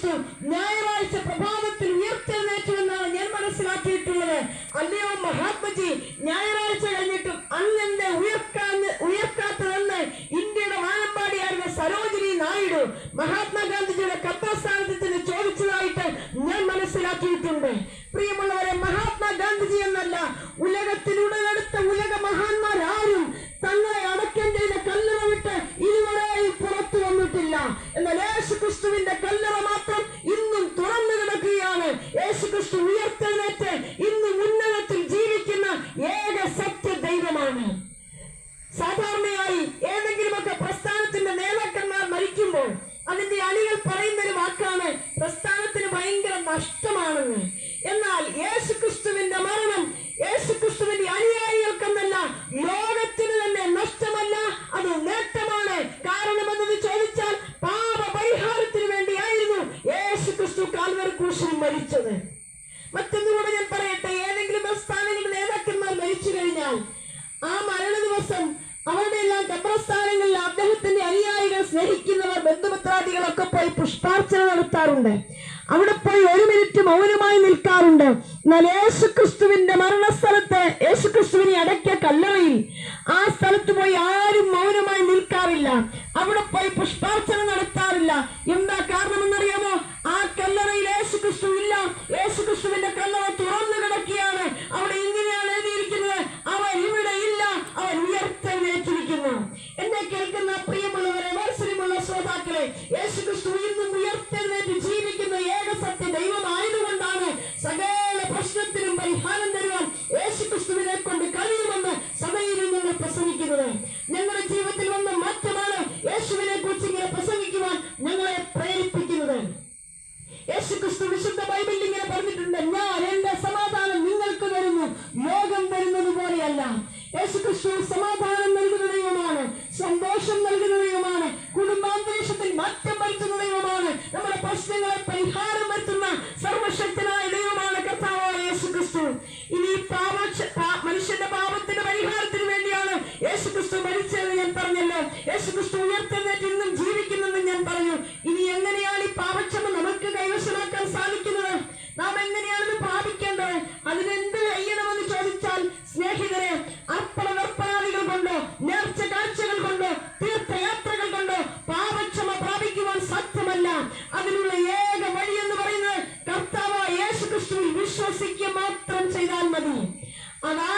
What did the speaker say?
ക്രിസ്തു ഞായറാഴ്ച പ്രഭാതത്തിൽ ഉയർത്തെഴുന്നേറ്റു എന്നാണ് ഞാൻ മനസ്സിലാക്കിയിട്ടുള്ളത്. അല്ലയോ മഹാത്മജി ഞായറാഴ്ച കഴിഞ്ഞിട്ടും അങ്ങനെ ഉയർക്കാന്ന് ഉയർക്കാത്തതെന്ന് ഇന്ത്യയുടെ വാനമ്പാടിയായിരുന്ന സരോജിനി നായിഡു മഹാത്മാഗാന്ധിജിയുടെ കഥാസ്ഥാനത്തിന് ചോദിച്ചതായിട്ട് ഞാൻ മനസ്സിലാക്കിയിട്ടുണ്ട്. പ്രിയമുള്ളവരെ മഹാത്മാഗാന്ധിജി എന്നല്ല ഉലകത്തിലുടലെടുത്ത എന്നാൽ യേശു ക്രിസ്തുവിന്റെ കല്ലറ മാത്രം ഇന്നും തുറന്നു കിടക്കുകയാണ്. യേശുക്രിസ്തു ക്രിസ്തു ഉയർത്തെഴുന്നേറ്റ് മരിച്ചത് മറ്റൊന്നുകൂടെ ഞാൻ പറയട്ടെ ഏതെങ്കിലും പ്രസ്ഥാനങ്ങളുടെ നേതാക്കന്മാർ മരിച്ചു കഴിഞ്ഞാൽ ആ മരണ ദിവസം അവരുടെ എല്ലാം കബ്രസ്ഥാനങ്ങളിൽ അദ്ദേഹത്തിന്റെ അനുയായികൾ സ്നേഹിക്കുന്നവർ ബന്ധുമിത്രാദികളൊക്കെ പോയി പുഷ്പാർച്ചന നടത്താറുണ്ട്. അവിടെ പോയി ഒരു മിനിറ്റ് മൗനമായി നിൽക്കാറുണ്ട്. എന്നാൽ യേശുക്രിസ്തുവിന്റെ മരണസ്ഥലത്ത് യേശുക്രിസ്തുവിനെ അടക്കിയ കല്ലറയിൽ ആ സ്ഥലത്ത് പോയി ആരും മൗനമായി നിൽക്കാറില്ല. അവിടെ പോയി പുഷ്പാർച്ചന നടത്താറില്ല. യേശുക്രിസ്തു ഇന്നും ഉയർത്തെഴുന്നേറ്റ് ജീവിക്കുന്ന ഏക സത്യ ദൈവമായതുകൊണ്ടാണ് സകല പ്രശ്നത്തിനും പരിഹാരം തരുവാൻ യേശുക്രിസ്തുവിനെ കൊണ്ട് കഴിയുമെന്ന് സഭയിൽ ഞങ്ങൾ പ്രസംഗിക്കുന്നത്. ഞങ്ങളുടെ ജീവിതത്തിൽ വന്ന മാറ്റമാണ് യേശുവിനെ കുറിച്ച് ഇങ്ങനെ പ്രസംഗിക്കുവാൻ ഞങ്ങളെ പ്രേരിപ്പിക്കുന്നത്. യേശുക്രിസ്തു വിശുദ്ധ ബൈബിളിൽ ഇങ്ങനെ പറഞ്ഞിട്ടുണ്ട് ഞാൻ എന്റെ സമാധാനം നിങ്ങൾക്ക് തരുന്നു ലോകം തരുന്നത് പോലെയല്ല. യേശുക്രിസ്തു സമാധാനം നൽകുന്ന ദൈവമാണ് സന്തോഷം യേശുക്രിസ്തു ഉയർത്തെഴുന്നേറ്റ് ഇന്നും ഞാൻ പറഞ്ഞു. ഇനി എങ്ങനെയാണ് ഈ പാപക്ഷമ നമുക്ക് കൈവശമാക്കാൻ സാധിക്കുന്നത്? നാം എങ്ങനെയാണ് ഇത് പ്രാപിക്കേണ്ടത് അതിനെന്ത് ചെയ്യണമെന്ന് ചോദിച്ചാൽ സ്നേഹിതരെ അർപ്പണ നിർപ്പണാദികൾ കൊണ്ടോ നേർച്ച കാഴ്ചകൾ കൊണ്ടോ തീർത്ഥയാത്രകൾ കൊണ്ടോ പാപക്ഷമ പ്രാപിക്കുവാൻ സാധ്യമല്ല. അതിനുള്ള ഏക വഴി എന്ന് പറയുന്നത് കർത്താവ് യേശു ക്രിസ്തുവിൽ വിശ്വസിക്കുക മാത്രം ചെയ്താൽ മതി. അതാ